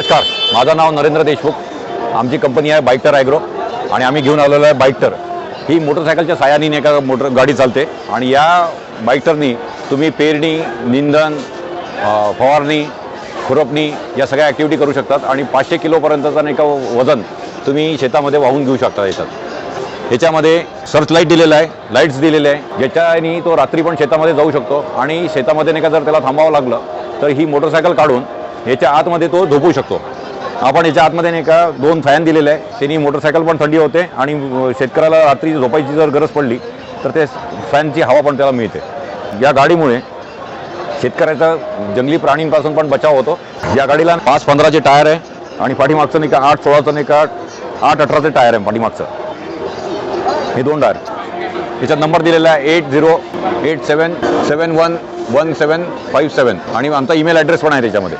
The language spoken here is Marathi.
नमस्कार. माझं नाव नरेंद्र देशमुख. आमची कंपनी आहे बाईकटर ॲग्रो आणि आम्ही घेऊन आलेलो आहे बाईकटर. ही मोटरसायकलच्या साहाय्याने एका मोटर गाडी चालते आणि या बाईकटरनी तुम्ही पेरणी निंदन फवारणी खुरपणी या सगळ्या ॲक्टिव्हिटी करू शकतात आणि पाचशे किलोपर्यंतचं नाही का वजन तुम्ही शेतामध्ये वाहून घेऊ शकता याच्यात. याच्यामध्ये सर्च लाइट दिलेलं आहे लाईट्स दिलेले आहे. ज्याच्यानी तो रात्री पण शेतामध्ये जाऊ शकतो आणि शेतामध्ये नाही का जर त्याला थांबावं लागलं तर ही मोटरसायकल काढून याच्या आतमध्ये तो झोपू शकतो. आपण याच्या आतमध्ये नाही का दोन फॅन दिलेले आहे. त्यांनी मोटरसायकल पण थंडी होते आणि शेतकऱ्याला रात्री झोपायची जर गरज पडली तर ते फॅनची हवा पण त्याला मिळते. या गाडीमुळे शेतकऱ्याचा जंगली प्राणींपासून पण बचाव होतो. या गाडीला पाच पंधराचे टायर आहे आणि पाठीमागचं नाही का आठ सोळाचं नाही का आठ अठराचे टायर आहे पाठीमागचं. हे दोन टायर. त्याच्यात नंबर दिलेला आहे eight zero eight seven seven one one seven five seven आणि आमचा ईमेल ॲड्रेस पण आहे त्याच्यामध्ये.